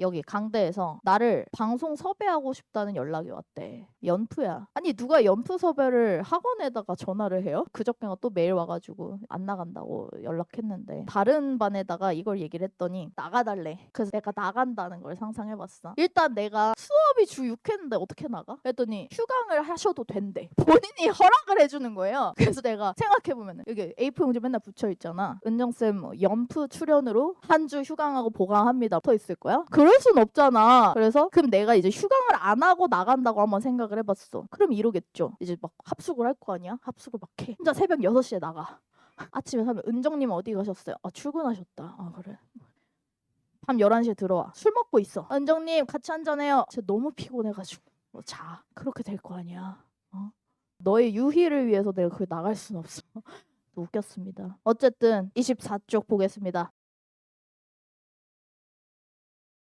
여기 강대에서 나를 방송 섭외하고 싶다는 연락이 왔대. 연프야. 아니 누가 연프 섭외를 학원에다가 전화를 해요? 그저께가 또 메일 와가지고 안 나간다고 연락했는데 다른 반에다가 이걸 얘기를 했더니 나가달래. 그래서 내가 나간다는 걸 상상해봤어. 일단 내가 수업이 주 6회인데 어떻게 나가? 했더니 휴강을 하셔도 된대. 본인이 허락을 해주는 거예요. 그래서 내가 생각해보면 여기 A4 용지 맨날 붙여 있잖아. 은정쌤 뭐 연프 출연으로 한 주 휴강하고 보강합니다. 붙어 있을 거야? 그럴 순 없잖아. 그래서 그럼 내가 이제 휴강을 안 하고 나간다고 한번 생각을 해봤어. 그럼 이러겠죠. 이제 막 합숙을 할 거 아니야? 합숙을 막 해. 혼자 새벽 6시에 나가. 아침에 하면 은정님 어디 가셨어요? 아 출근하셨다. 아 그래. 밤 11시에 들어와. 술 먹고 있어. 은정님 같이 한잔해요. 진짜 너무 피곤해가지고. 뭐 자. 그렇게 될 거 아니야. 어? 너의 유희를 위해서 내가 그게 나갈 순 없어. 웃겼습니다. 어쨌든 24쪽 보겠습니다.